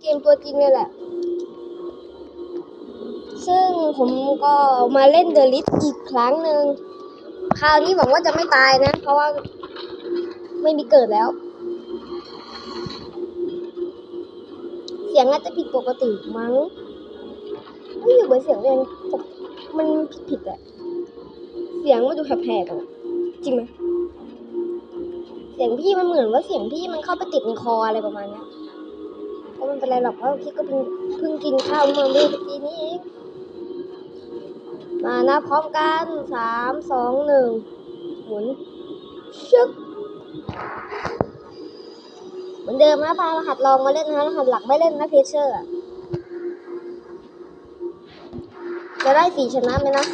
เกมตัวจริงเลยแหละ ซึ่งผมก็มาเล่นเดอะลิสอีกครั้งหนึ่ง คราวนี้หวังว่าจะไม่ตายนะ เพราะว่าไม่มีเกิดแล้ว เสียงอาจจะผิดปกติมั้ง ไม่อยู่เหมือนเสียงเองมันผิดผิดอะเสียงมันดูแผลกๆอะจริงไหมเสียงพี่มันเหมือนว่าเสียงพี่มันเข้าไปติดในคออะไรประมาณนี้ ก็ไม่เป็นไรหรอกเพราะพี่ก็เพิ่งเพิ่งกินข้าวเมื่อเมื่อกี้นี้เองมานับพร้อมกันสามสองหนึ่งหมุนชึกเหมือนเดิมนะพารหัสลองมาเล่นนะรหัสหลักไม่เล่นนะเพเชอร์อจะได้สีชนะไหมนะ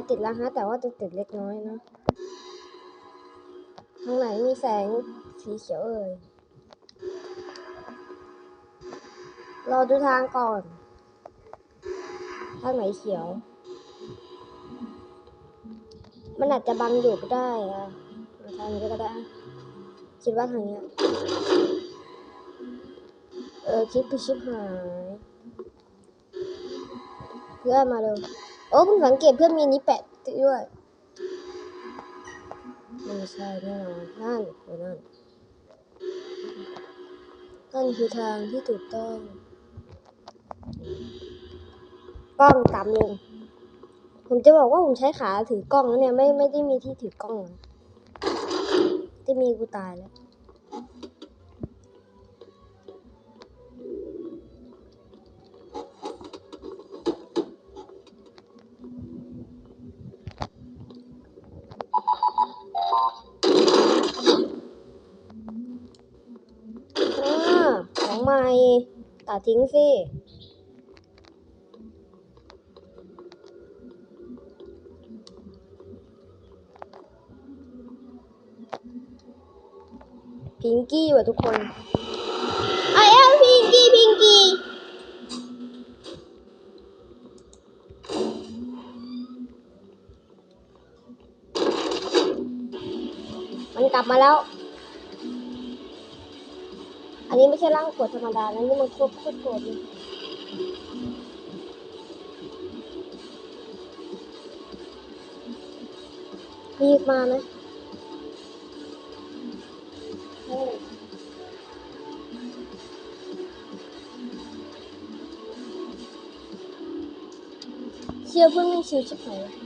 ฟติดแล้วฮะ แต่ว่าจะติดเล็กน้อยนะทางไหนมีแสงสีเขียวเอ่ยรอดูทางก่อนทางไหนเขียว มันอาจจะบังอยู่ก็ได้อะเอาทางนี้ก็ได้ คิดว่าทางนี้เออคิดไปชิบหาย เพื่อนมาเร็ว อ้เพิ่งสังเกตเพื่อนมีนี้แปะด้วยไม่ใช่แน่นอนนั่นโอ้นั่นนั่นคือทางที่ถูกต้องกล้องต่ำลงผมจะบอกว่าผมใช้ขาถือกล้องแล้วเนี่ยไม่ไม่ได้มีที่ถือกล้องนะที่มีกูตายแล้ว อ่าของใหม่ ตัดทิ้งสิพิงกี้ว่ะทุกคน I am พิงกี้พิงกี้มันกลับมาแล้ว นนี้ไม่ใช่ร่างกดธรรมดานะนี่มันควบคุมกดเลยมีอีกมาไหมเฮ้ยเชียร์เพื่อนมันชิวชิบหาย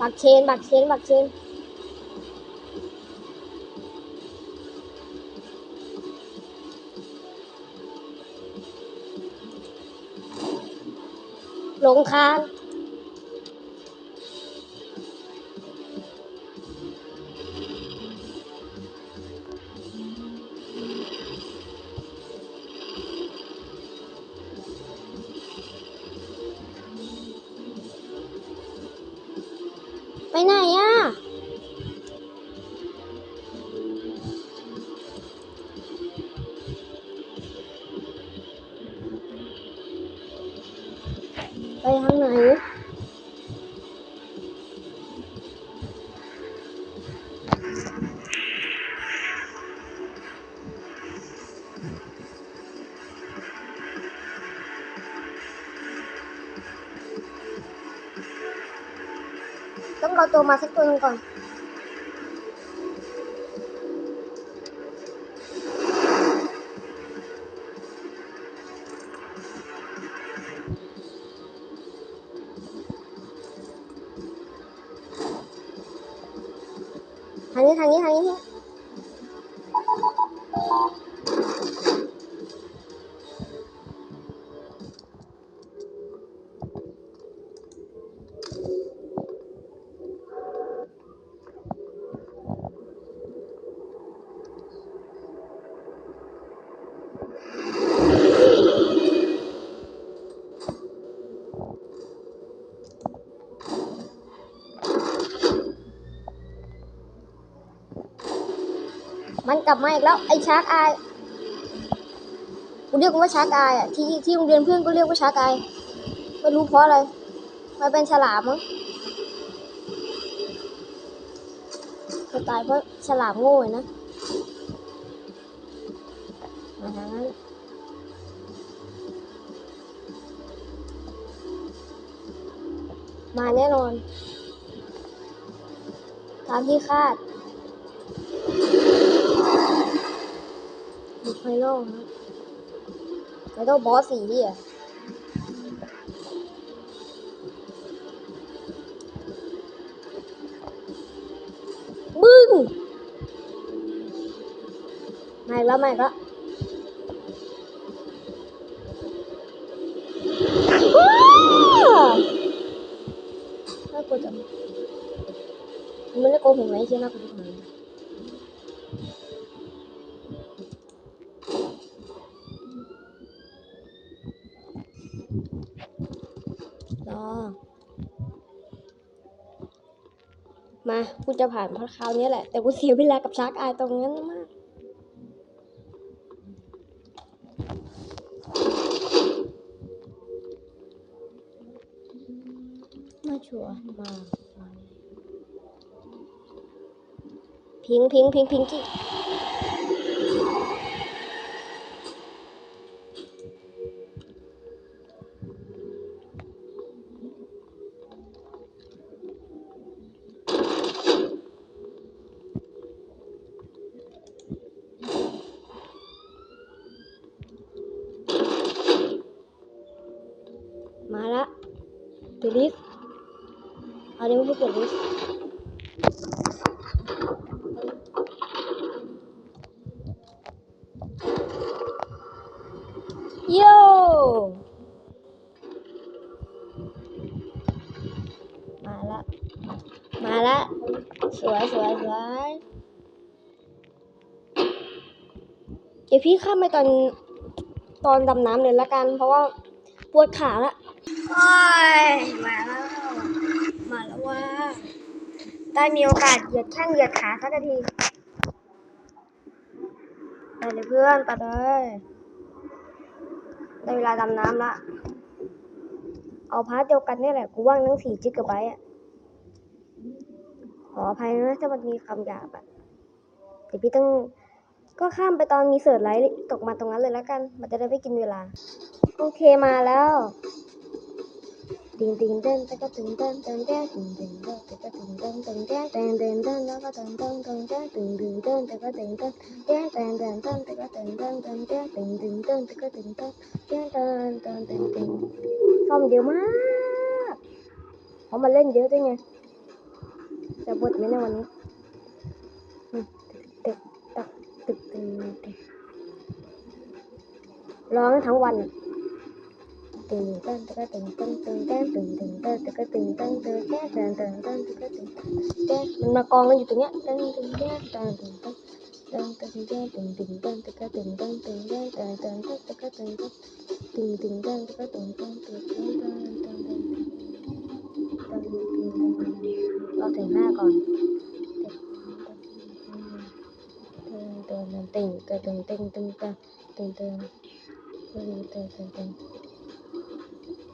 บักเชน บักเชน บักเชน หลงคาง 또 맛을 보는 건. 당해 당해 당해. ลับมาอีกแล้วไอ้ชาร์กอายกูเรียกมันว่าชาร์กอายอะที่ที่โรงเรียนเพื่อนก็เรียกว่าชาร์กอายไม่รู้เพราะอะไรมันเป็นฉลามมั้งมันตายเพราะฉลามโง่อะนะมาทางนั้นมาแน่นอน ตามที่คาด ไฟนอลครับไฟนอลบอสสี่ที่อะบึ้งมาอีกแล้วมาอีกแล้วว้าวน่ากลัวจังมันไม่ได้โกหกไหมที่น่ากลัวจัง กูจะผ่านเพราะคราวนี้แหละ แต่กูเสียเวลากับชาร์กอายตรงนั้นมาก มาชัวร์มาพิงพิงพิงพิงกี้ มาละเดลิสเอาเดี๋ยวไม่ใช่เดลิสโย่มาละ มาละ สวยสวยสวยเดี๋ยวพี่ข้ามไปตอนตอนดำน้ำเลยละกัน เพราะว่าปวดขาละ โอ้ยมาแล้วมาแล้วว่าได้มีโอกาสเหยียดแข้งเหยียดขาสักทีไปเลยเพื่อนไปเลยได้เวลาดำน้ำละเอาพาร์ทเดียวกันนี่แหละกูว่างทั้งสี่จิกกะไบต์อะขออภัยนะถ้ามันมีคำหยาบอะเดี๋ยวพี่ต้องก็ข้ามไปตอนมีเสิร์ชไลท์ตกมาตรงนั้นเลยแล้วกัน มันจะได้ไม่กินเวลา โอเคมาแล้ว ดึงดึงเดินตะก็ดึงเดินดึงเดินดึงดึงเดินตะก็ดึงเดินดึงเดินดึงดึงเดินตะก็ดึงเดินดึงเดินดึงดึงเดินตะก็ดึงเดินเดินดึงดึงเดินตะก็ดึงเดินดึงเดินดึงดึงเดินตะก็ดึงเดินเดินเดินเดินดึงดึงเข้ามาเยอะมากเพราะมันเล่นเยอะด้วยไงจะบดไหมในวันนี้ตึกตักตึกตึกร้องทั้งวัน ตึงตันตะกะตึงตึงตึงแต้นตึงตึงตันตะกะตึงตันตึงแต้นตันตันตันตะกะตึงแต้นมันมากองกันอยู่ตรงเนี้ยตึงตึงแต้นตันตึงตันตันตึงแ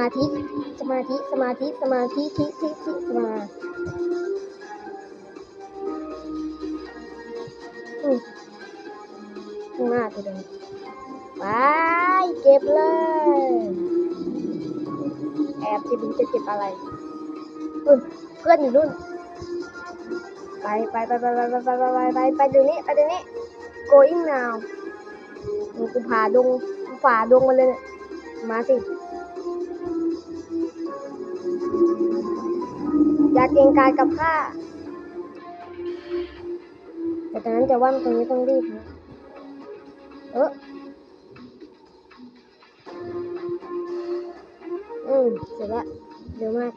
มาธิ สมาธิ สมาธิ สมาธิทิทิทิสมาอืมข้างหน้าตัวเดินไปเก็บเลย แอบจะดูจะเก็บอะไรอืเพื่อนอยู่นู่นไปไปไปไปไปไปไปไปไปไปเดี๋ยวนี้ไปเดี๋ยวนี้ going now กูผ่าดงกูฝ่าดงมาเลยเนี่ยมาสิ อย่าเกรงกายกับข้าแต่ตอนนั้นจะว่าตรงนี้ต้องรีบนะเอออืมเสร็จแล้วเร็วมาก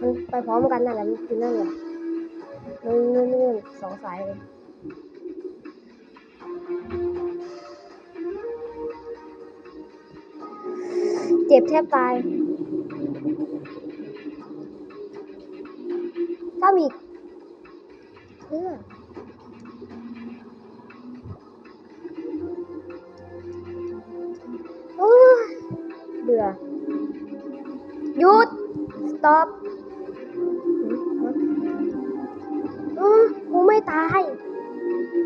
มันไปพร้อมกันนั่นแหละมันคือนั่นแหละนู่นนู่นนู่นสองสายเลย เจ็บแทบตายถ้ามีเพื่อเบื่อหยุด stop อือกูไม่ตาย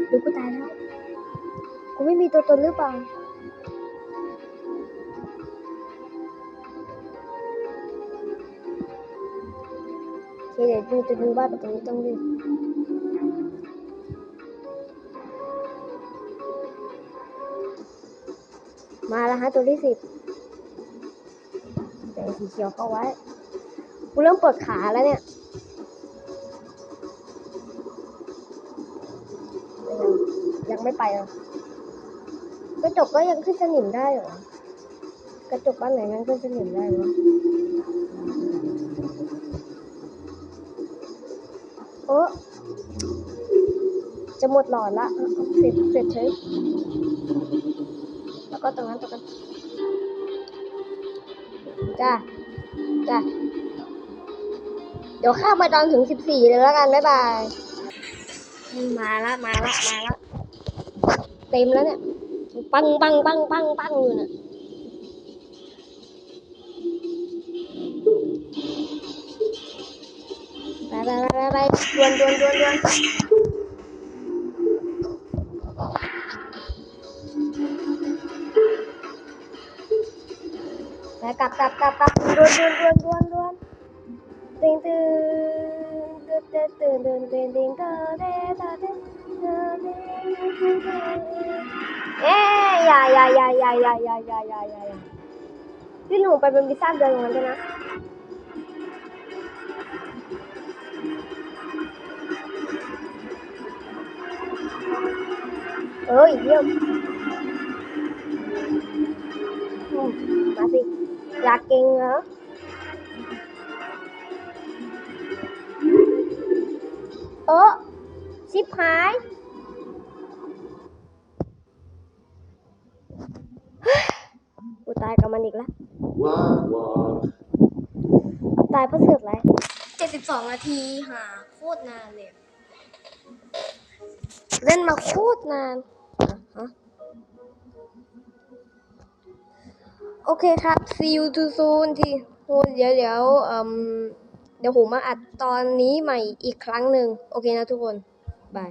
หรือกูตายแล้ว กูไม่มีตัวตนหรือเปล่า โอเดี๋ยวมีตัวนึงว่าประตูนี้ต้องรีบมาแล้วฮะตัวที่สิบแต่สีเขียวเข้าไว้กูเริ่มปวดขาแล้วเนี่ยยังยังไม่ไปอะกระจกก็ยังขึ้นสนิมได้เหรอกระจกบ้านไหนยังขึ้นสนิมได้วะ โอ้จะหมดหลอดละ เสร็จเสร็จเฉยแล้วก็ตรงนั้นตรงนั้นจ้าจ้าเดี๋ยวข้ามมาตอนถึงสิบสี่เลยแล้วกัน บ๊ายบาย มาละ มาละ มาละ เต็มแล้วเนี่ย ปังปังปังปังปังอยู่เนี่ย ไปไปไปไปไปดวนดวนดวนดวนไปกลับกลับกลับกลั นูไปเป็นพิซซ่าเดือนของมันด้วยนะเอ้ยเยี่ยมอืมมาสิ อยากเก่งเหรอเออชิบหายกูตายกับมันอีกแล้ว Wah, wah. ตายเพราะเสือกอะไรเจ็ดสิบสองนาทีหาโคตรนานเลย เล่นมาโคตรนานอะฮะ โอเคครับ see you too soon ที่โอ้เดี๋ยวเดี๋ยวเอ่มเดี๋ยวผมมาอัดตอนนี้ใหม่อีกครั้งหนึ่ง โอเคนะทุกคน บาย